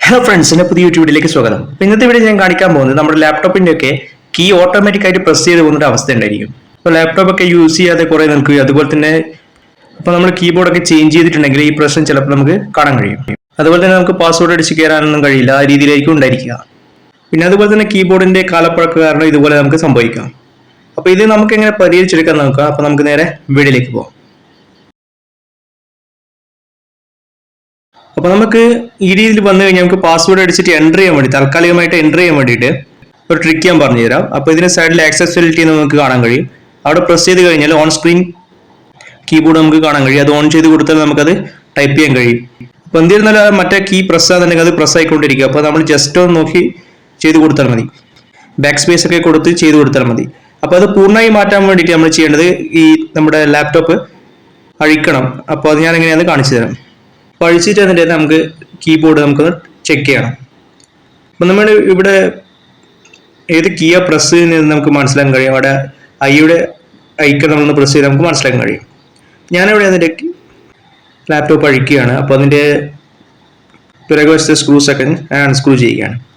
Hello friends എന്റെ പുതിയ YouTube വീഡിയോയിലേക്ക് സ്വാഗതം ഇന്നത്തെ വീഡിയോ ഞാൻ കാണിക്കാൻ പോകുന്നത് നമ്മുടെ ലാപ്ടോപ്പിന്റെ ഒക്കെ കീ ഓട്ടോമാറ്റിക് ആയിട്ട് പ്രസ് ചെയ്ത് പോകുന്ന അവസ്ഥ ഉണ്ടായിരിക്കും. അപ്പോൾ ലാപ്ടോപ്പ് ഒക്കെ യൂസ് ചെയ്യാതെ കുറെ നിൽക്കുകയും അതുപോലെ തന്നെ ഇപ്പോൾ നമ്മൾ കീബോർഡ് ഒക്കെ ചേഞ്ച് ചെയ്തിട്ടുണ്ടെങ്കിൽ ഈ പ്രശ്നം ചിലപ്പോൾ നമുക്ക് കാണാൻ കഴിയും. അതുപോലെ തന്നെ നമുക്ക് പാസ്വേഡ് അടിച്ച് കയറാനൊന്നും കഴിയില്ല ആ രീതിയിലായിരിക്കും ഉണ്ടായിരിക്കുക. പിന്നെ അതുപോലെ തന്നെ കീബോർഡിന്റെ കാലപ്പഴക്ക കാരണം ഇതുപോലെ നമുക്ക് സംഭവിക്കാം. അപ്പോൾ ഇത് നമുക്ക് എങ്ങനെ പരിഹരിച്ചെടുക്കാൻ നോക്കാം. അപ്പോൾ നമുക്ക് നേരെ വീഡിയോയിലേക്ക് പോകാം അപ്പൊ നമുക്ക് ഈ രീതിയിൽ വന്നു കഴിഞ്ഞാൽ നമുക്ക് പാസ്വേഡ് അടിച്ചിട്ട് എന്റർ ചെയ്യാൻ വേണ്ടി താൽക്കാലികമായിട്ട് എന്റർ ചെയ്യാൻ വേണ്ടിയിട്ട് ഒരു ട്രിക്ക് ഞാൻ പറഞ്ഞു തരാം അപ്പോൾ ഇതിന് സൈഡിൽ ആക്സസിബിലിറ്റി നമുക്ക് കാണാൻ കഴിയും. അവിടെ പ്രസ് ചെയ്ത് കഴിഞ്ഞാൽ ഓൺ സ്ക്രീൻ കീബോർഡ് നമുക്ക് കാണാൻ കഴിയും. അത് ഓൺ ചെയ്ത് കൊടുത്താൽ നമുക്കത് ടൈപ്പ് ചെയ്യാൻ കഴിയും. അപ്പോൾ എന്തിരുന്നാലും മറ്റേ കീ പ്രസ് ആണെന്നുണ്ടെങ്കിൽ അത് പ്രസ് ആയിക്കൊണ്ടിരിക്കുക അപ്പോൾ നമ്മൾ ജസ്റ്റ് ഒന്ന് നോക്കി ചെയ്ത് കൊടുത്താൽ മതി. ബാക്ക് സ്പേസ് ഒക്കെ കൊടുത്ത് ചെയ്ത് കൊടുത്താൽ മതി. അപ്പോൾ അത് പൂർണമായി മാറ്റാൻ വേണ്ടിയിട്ട് നമ്മൾ ചെയ്യേണ്ടത് ഈ നമ്മുടെ ലാപ്ടോപ്പ് അഴിക്കണം. അപ്പോൾ അത് ഞാൻ എങ്ങനെയാണ് കാണിച്ചു തരാം. അപ്പോൾ അഴിച്ചിട്ട് അതിന്റെ നമുക്ക് കീബോർഡ് നമുക്കൊന്ന് ചെക്ക് ചെയ്യണം. അപ്പം നമ്മൾ ഇവിടെ ഏത് കീയ പ്രസ് ചെയ്യുന്നത് നമുക്ക് മനസ്സിലാക്കാൻ കഴിയും. അവിടെ ഐയുടെ ഐക്കൺ നമ്മളൊന്ന് പ്രസ് ചെയ്ത് നമുക്ക് മനസ്സിലാക്കാൻ കഴിയും. ഞാനിവിടെ അതിന്റെ ലാപ്ടോപ്പ് അഴിക്കുകയാണ്. അപ്പോൾ അതിന്റെ പിറകുവശത്തെ സ്ക്രൂസ് ഒക്കെ ഞാൻ അൺസ്ക്രൂ ചെയ്യുകയാണ്.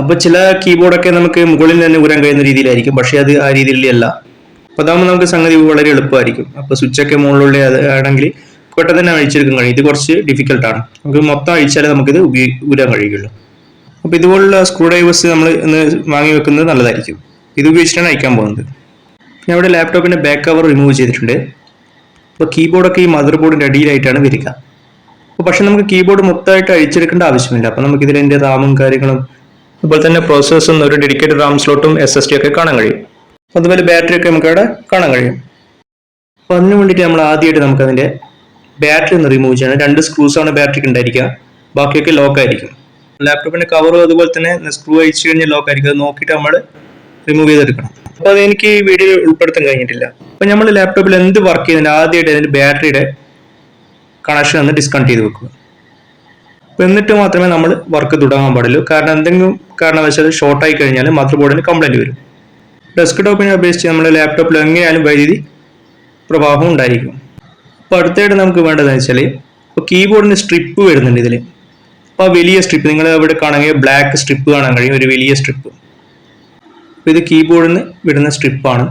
അപ്പോൾ ചില കീബോർഡൊക്കെ നമുക്ക് മുകളിൽ തന്നെ ഊരാൻ കഴിയുന്ന രീതിയിലായിരിക്കും. പക്ഷെ അത് ആ രീതിയിലല്ല അപ്പൊ അതാകുമ്പോൾ നമുക്ക് സംഗതി വളരെ എളുപ്പമായിരിക്കും. അപ്പോൾ സ്വിച്ചൊക്കെ മുകളിലുള്ള ആണെങ്കിൽ പെട്ടെന്ന് തന്നെ അഴിച്ചെടുക്കാൻ കഴിയും. ഇത് കുറച്ച് ഡിഫിക്കൽട്ടാണ് നമുക്ക് മൊത്തം അഴിച്ചാലേ നമുക്കിത് ഉപയോഗി ഊരാൻ കഴിയുള്ളൂ അപ്പൊ ഇതുപോലുള്ള സ്ക്രൂ ഡ്രൈവേഴ്സ് നമ്മൾ ഇന്ന് വാങ്ങി വെക്കുന്നത് നല്ലതായിരിക്കും. ഇത് ഉപയോഗിച്ചിട്ടാണ് അയക്കാൻ പോകുന്നത്. പിന്നെ അവിടെ ലാപ്ടോപ്പിന്റെ ബാക്ക് കവർ റിമൂവ് ചെയ്തിട്ടുണ്ട്. അപ്പൊ കീബോർഡൊക്കെ ഈ മദർ ബോർഡിന്റെ അടിയിലായിട്ടാണ് വരിക. അപ്പൊ പക്ഷെ നമുക്ക് കീബോർഡ് മൊത്തമായിട്ട് അഴിച്ചെടുക്കേണ്ട ആവശ്യമില്ല. അപ്പൊ നമുക്ക് ഇതിലെ റാമും കാര്യങ്ങളും അതുപോലെ തന്നെ പ്രോസസ്സും ഒരു ഡെഡിക്കേറ്റഡ് റാം സ്ലോട്ടും എസ് എസ് ടി ഒക്കെ കാണാൻ കഴിയും. അതുപോലെ ബാറ്ററി ഒക്കെ നമുക്ക് അവിടെ കാണാൻ കഴിയും. അപ്പോൾ അതിന് വേണ്ടിയിട്ട് നമ്മൾ ആദ്യമായിട്ട് നമുക്ക് അതിന്റെ ബാറ്ററി ഒന്ന് റിമൂവ് ചെയ്യണം. രണ്ട് സ്ക്രൂസ് ആണ് ബാറ്ററിക്ക് ഉണ്ടായിരിക്കുക. ബാക്കിയൊക്കെ ലോക്ക് ആയിരിക്കും. ലാപ്ടോപ്പിന്റെ കവറും അതുപോലെ തന്നെ സ്ക്രൂ അഴിച്ചു കഴിഞ്ഞാൽ ലോക്ക് ആയിരിക്കും. അത് നോക്കിയിട്ട് നമ്മൾ റിമൂവ് ചെയ്തെടുക്കണം. അപ്പോൾ അത് എനിക്ക് ഈ വീഡിയോ ഉൾപ്പെടുത്താൻ കഴിഞ്ഞിട്ടില്ല. അപ്പോൾ നമ്മൾ ലാപ്ടോപ്പിൽ എന്ത് വർക്ക് ചെയ്യുന്നതിന് ആദ്യമായിട്ട് അതിന്റെ ബാറ്ററിയുടെ കണക്ഷൻ ഒന്ന് ഡിസ്കണക്ട് ചെയ്ത് വെക്കുക. എന്നിട്ട് മാത്രമേ നമ്മൾ വർക്ക് തുടങ്ങാൻ പാടുള്ളൂ. കാരണം എന്തെങ്കിലും കാരണവശാൽ ഷോർട്ട് ആയി കഴിഞ്ഞാൽ മദർ ബോർഡിന് കംപ്ലൈന്റ് വരും. ഡെസ്ക്ടോപ്പിനെ അപേക്ഷിച്ച് നമ്മുടെ ലാപ്ടോപ്പിൽ എങ്ങനെയാലും വൈദ്യുതി പ്രവാഹം ഉണ്ടായിരിക്കും. അപ്പോൾ അടുത്തായിട്ട് നമുക്ക് വേണ്ടതെന്ന് വെച്ചാൽ ഇപ്പോൾ കീബോർഡിന് സ്ട്രിപ്പ് വരുന്നുണ്ട് ഇതിൽ അപ്പോൾ വലിയ സ്ട്രിപ്പ് നിങ്ങൾ അവിടെ കാണുമെങ്കിൽ ബ്ലാക്ക് സ്ട്രിപ്പ് കാണാൻ കഴിയും ഒരു വലിയ സ്ട്രിപ്പ് ഇത് കീബോർഡിന് വിടുന്ന സ്ട്രിപ്പാണ്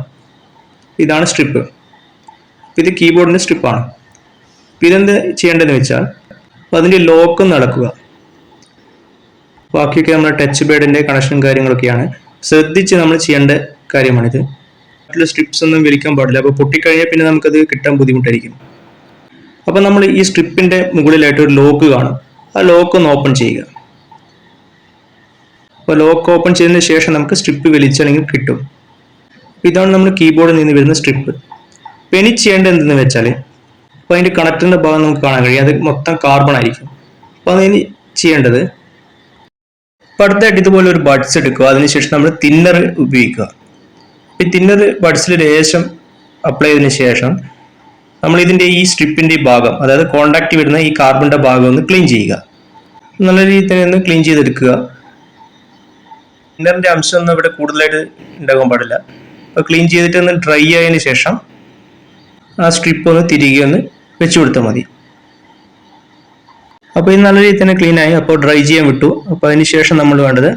ഇതാണ് സ്ട്രിപ്പ് ഇത് കീബോർഡിന്റെ സ്ട്രിപ്പാണ് ഇതെന്ത് ചെയ്യേണ്ടതെന്ന് വെച്ചാൽ അപ്പോൾ അതിന്റെ ലോക്ക് നടക്കുക. ബാക്കിയൊക്കെ നമ്മൾ ടച്ച് പാഡിന്റെ കണക്ഷൻ കാര്യങ്ങളൊക്കെയാണ്. ശ്രദ്ധിച്ച് നമ്മൾ ചെയ്യേണ്ട കാര്യമാണിത്. മറ്റുള്ള സ്ട്രിപ്സ് ഒന്നും വിരിക്കാൻ പാടില്ല. അപ്പോൾ പൊട്ടിക്കഴിഞ്ഞാൽ പിന്നെ നമുക്കത് കിട്ടാൻ ബുദ്ധിമുട്ടായിരിക്കും. അപ്പോൾ നമ്മൾ ഈ സ്ട്രിപ്പിന്റെ മുകളിലായിട്ട് ഒരു ലോക്ക് കാണും. ആ ലോക്ക് ഒന്ന് ഓപ്പൺ ചെയ്യുക. അപ്പോൾ ലോക്ക് ഓപ്പൺ ചെയ്തതിന് ശേഷം നമുക്ക് സ്ട്രിപ്പ് വലിച്ചാണെങ്കിൽ കിട്ടും. ഇതാണ് നമ്മൾ കീബോർഡിൽ നിന്ന് വരുന്ന സ്ട്രിപ്പ് പെനി ചെയ്യേണ്ടത് എന്തെന്ന് വെച്ചാൽ അപ്പോൾ അതിന്റെ കണക്ടറിന്റെ ഭാഗം നമുക്ക് കാണാൻ കഴിയും. അത് മൊത്തം കാർബൺ ആയിരിക്കും. അപ്പോൾ അതിന് ചെയ്യേണ്ടത് അപ്പോൾ അടുത്തായിട്ട് ഇതുപോലെ ഒരു ബഡ്സ് എടുക്കുക. അതിനുശേഷം നമ്മൾ തിന്നർ ഉപയോഗിക്കുക. ഈ തിന്നർ ബഡ്സിൽ ലേശം അപ്ലൈ ചെയ്തതിന് ശേഷം നമ്മൾ ഇതിന്റെ ഈ സ്ട്രിപ്പിന്റെ ഭാഗം അതായത് കോണ്ടാക്ട് വരുന്ന ഈ കാർബണിന്റെ ഭാഗം ഒന്ന് ക്ലീൻ ചെയ്യുക. നല്ല രീതിയിൽ തന്നെ ഒന്ന് ക്ലീൻ ചെയ്തെടുക്കുക. തിന്നറിന്റെ അംശം ഒന്നും ഇവിടെ കൂടുതലായിട്ട് ഉണ്ടാകാൻ പാടില്ല. അപ്പോൾ ക്ലീൻ ചെയ്തിട്ട് ഒന്ന് ഡ്രൈ ആയതിനു ശേഷം ആ സ്ട്രിപ്പ് ഒന്ന് തിരികെ ഒന്ന് വെച്ചു കൊടുത്താൽ മതി. അപ്പോൾ ഇത് നല്ല രീതിയിൽ തന്നെ ക്ലീൻ ആയി. അപ്പോൾ ഡ്രൈ ചെയ്യാൻ വിട്ടു. അപ്പോൾ അതിന് ശേഷം നമ്മൾ വേണ്ടത്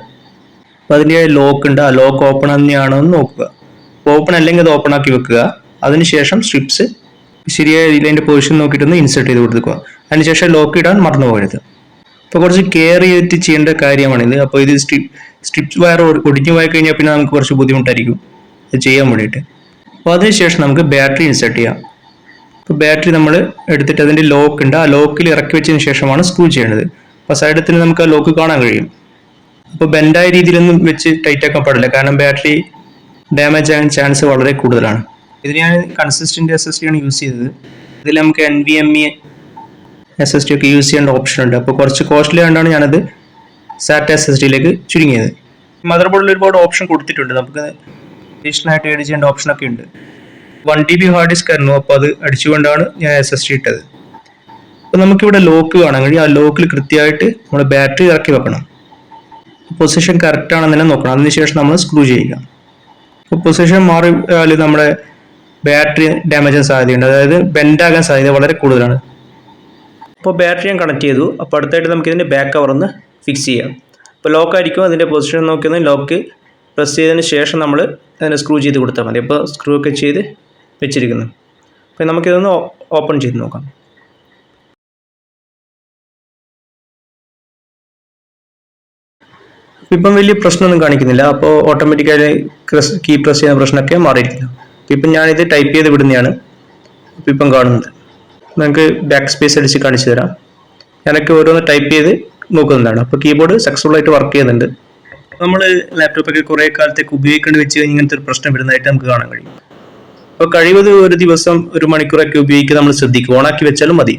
അപ്പോൾ അതിന്റെ ലോക്ക് ഉണ്ട്. ആ ലോക്ക് ഓപ്പൺ തന്നെയാണോ എന്ന് നോക്കുക. ഓപ്പൺ അല്ലെങ്കിൽ അത് ഓപ്പൺ ആക്കി വെക്കുക. അതിനുശേഷം സ്ട്രിപ്സ് ശരിയായ രീതിയിൽ അതിന്റെ പൊസിഷൻ നോക്കിയിട്ടൊന്ന് ഇൻസേർട്ട് ചെയ്ത് കൊടുക്കുക. അതിനുശേഷം ലോക്ക് ഇടാൻ മറന്നു പോകരുത്. അപ്പോൾ കുറച്ച് കെയർ ചെയ്തിട്ട് ചെയ്യേണ്ട കാര്യമാണിത്. അപ്പോൾ ഇത് സ്ട്രിപ്സ് വയർ ഒടിഞ്ഞു പോയി കഴിഞ്ഞാൽ പിന്നെ നമുക്ക് കുറച്ച് ബുദ്ധിമുട്ടായിരിക്കും. ഇത് ചെയ്യാൻ വേണ്ടിയിട്ട്. അപ്പോൾ അതിനുശേഷം നമുക്ക് ബാറ്ററി ഇൻസേർട്ട് ചെയ്യാം. അപ്പോൾ ബാറ്ററി നമ്മൾ എടുത്തിട്ട് അതിന്റെ ലോക്ക് ഉണ്ട്. ആ ലോക്കിൽ ഇറക്കി വെച്ചതിന് ശേഷമാണ് സ്ക്രൂ ചെയ്യേണ്ടത് അപ്പോൾ സൈഡത്തിൽ നമുക്ക് ആ ലോക്ക് കാണാൻ കഴിയും. അപ്പോൾ ബെൻഡായ രീതിയിലൊന്നും വെച്ച് ടൈറ്റ് ആക്കാൻ പാടില്ല. കാരണം ബാറ്ററി ഡാമേജ് ആകാൻ ചാൻസ് വളരെ കൂടുതലാണ്. ഇതിന് ഞാൻ കൺസിസ്റ്റന്റ് എസ് എസ് ടി ആണ് യൂസ് ചെയ്തത്. ഇതിൽ നമുക്ക് N V M E S S T ഒക്കെ യൂസ് ചെയ്യേണ്ട ഓപ്ഷൻ ഉണ്ട്. അപ്പോൾ കുറച്ച് കോസ്റ്റ്ലി ആയതുകൊണ്ടാണ് ഞാനത് സാറ്റ് എസ് എസ് ടിയിലേക്ക് ചുരുങ്ങിയത്. മദർ ബോർഡിൽ ഒരുപാട് ഓപ്ഷൻ കൊടുത്തിട്ടുണ്ട്. നമുക്ക് അഡീഷണൽ ആയിട്ട് ഏഡ് ചെയ്യേണ്ട ഓപ്ഷൻ ഒക്കെ ഉണ്ട്. One T B hard disk ആയിരുന്നു. അപ്പോൾ അത് അടിച്ചുകൊണ്ടാണ് ഞാൻ എസ് എസ് ഡി ഇട്ടത്. അപ്പോൾ നമുക്കിവിടെ ലോക്ക് കാണാൻ ആ ലോക്കിൽ കൃത്യമായിട്ട് നമ്മൾ ബാറ്ററി ഇറക്കി വെക്കണം. പൊസിഷൻ കറക്റ്റ് ആണെന്ന് തന്നെ നോക്കണം. അതിനുശേഷം നമ്മൾ സ്ക്രൂ ചെയ്യുക. അപ്പോൾ പൊസിഷൻ മാറിയാൽ നമ്മുടെ ബാറ്ററി ഡാമേജ് ആകാൻ സാധ്യതയുണ്ട്. അതായത് ബെൻഡ് ആകാൻ സാധ്യത വളരെ കൂടുതലാണ്. അപ്പോൾ ബാറ്ററി ഞാൻ കണക്ട് ചെയ്തു. അപ്പോൾ അടുത്തായിട്ട് നമുക്ക് ഇതിന്റെ ബാക്ക് കവർ ഒന്ന് ഫിക്സ് ചെയ്യാം. അപ്പോൾ ലോക്ക് ആയിരിക്കും. അതിന്റെ പൊസിഷൻ നോക്കിയൊന്ന് ലോക്ക് പ്രസ് ചെയ്തതിന് ശേഷം നമ്മൾ അതിനെ സ്ക്രൂ ചെയ്ത് കൊടുത്താൽ മതി. അപ്പോൾ സ്ക്രൂ ഒക്കെ ചെയ്ത് വെച്ചിരിക്കുന്നു. അപ്പോൾ നമുക്കിതൊന്ന് ഓപ്പൺ ചെയ്ത് നോക്കാം. ഇപ്പം വലിയ പ്രശ്നമൊന്നും കാണിക്കുന്നില്ല. അപ്പോൾ ഓട്ടോമാറ്റിക്കായി കീ പ്രസ് ചെയ്യുന്ന പ്രശ്നമൊക്കെ മാറിയിരിക്കുന്നു. ഇപ്പം ഞാനിത് ടൈപ്പ് ചെയ്ത് വിടുന്നതാണ്. അപ്പം ഇപ്പം കാണുന്നത്. നമുക്ക് ബാക്ക് സ്പേസ് അടിച്ച് കാണിച്ചു തരാം. ഞാനൊക്കെ ഓരോന്ന് ടൈപ്പ് ചെയ്ത് നോക്കുന്നതാണ്. അപ്പോൾ കീബോർഡ് സക്സസ്ഫുൾ ആയിട്ട് വർക്ക് ചെയ്യുന്നുണ്ട്. നമ്മൾ ലാപ്ടോപ്പൊക്കെ കുറേ കാലത്തേക്ക് ഉപയോഗിക്കേണ്ടി വെച്ച് കഴിഞ്ഞാൽ ഇങ്ങനത്തെ ഒരു പ്രശ്നം വരുന്നതായിട്ട് നമുക്ക് കാണാൻ കഴിയും. അപ്പോൾ കഴിവത് ഒരു ദിവസം ഒരു മണിക്കൂറൊക്കെ ഉപയോഗിക്കുക നമ്മൾ ശ്രദ്ധിക്കും ഓണാക്കി വെച്ചാലും മതി.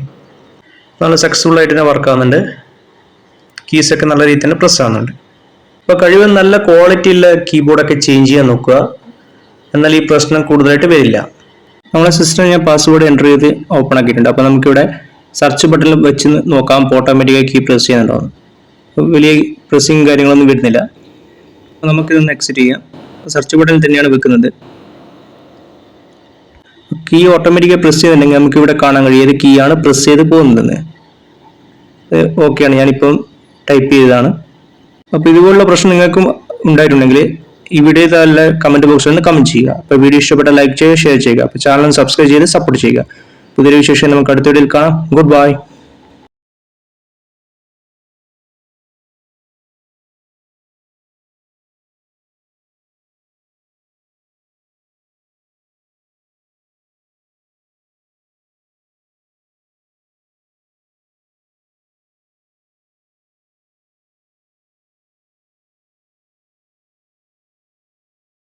നല്ല സക്സസ്ഫുൾ ആയിട്ട് തന്നെ വർക്ക് ആവുന്നുണ്ട്. കീസ് ഒക്കെ നല്ല രീതിയിൽ തന്നെ പ്രസ് ആവുന്നുണ്ട്. അപ്പോൾ കഴിവതും നല്ല ക്വാളിറ്റി ഉള്ള കീബോർഡൊക്കെ ചേഞ്ച് ചെയ്യാൻ നോക്കുക. എന്നാൽ ഈ പ്രശ്നം കൂടുതലായിട്ട് വരില്ല. നമ്മളെ സിസ്റ്റം ഞാൻ പാസ്വേഡ് എന്റർ ചെയ്ത് ഓപ്പൺ ആക്കിയിട്ടുണ്ട്. അപ്പോൾ നമുക്കിവിടെ സെർച്ച് ബട്ടണിൽ വെച്ച് നോക്കാം. ഓട്ടോമാറ്റിക്കായി കീ പ്രസ് ചെയ്യുന്നുണ്ടാവും വലിയ പ്രസ്സിങ് കാര്യങ്ങളൊന്നും വരുന്നില്ല. നമുക്കിതൊന്ന് എക്സിറ്റ് ചെയ്യാം. സെർച്ച് ബട്ടണിൽ തന്നെയാണ് വെക്കുന്നത്. കീ ഓട്ടോമാറ്റിക്കായി പ്രസ് ചെയ്തിട്ടുണ്ടെങ്കിൽ നമുക്ക് ഇവിടെ കാണാൻ കഴിയും ഏത് കീ ആണ് പ്രസ് ചെയ്ത് പോകുന്നതെന്ന്. ഓക്കെയാണ് ഞാനിപ്പം ടൈപ്പ് ചെയ്തതാണ്. അപ്പോൾ ഇതുപോലുള്ള പ്രശ്നം നിങ്ങൾക്കും ഉണ്ടായിട്ടുണ്ടെങ്കിൽ ഇവിടെ താഴെ കമന്റ് ബോക്സിൽ നിന്ന് കമന്റ് ചെയ്യുക. അപ്പോൾ വീഡിയോ ഇഷ്ടപ്പെട്ട ലൈക്ക് ചെയ്യുക ഷെയർ ചെയ്യുക. അപ്പോൾ ചാനൽ സബ്സ്ക്രൈബ് ചെയ്ത് സപ്പോർട്ട് ചെയ്യുക. പുതിയൊരു വിശേഷം നമുക്ക് അടുത്ത വീഡിയോയിൽ കാണാം. Good bye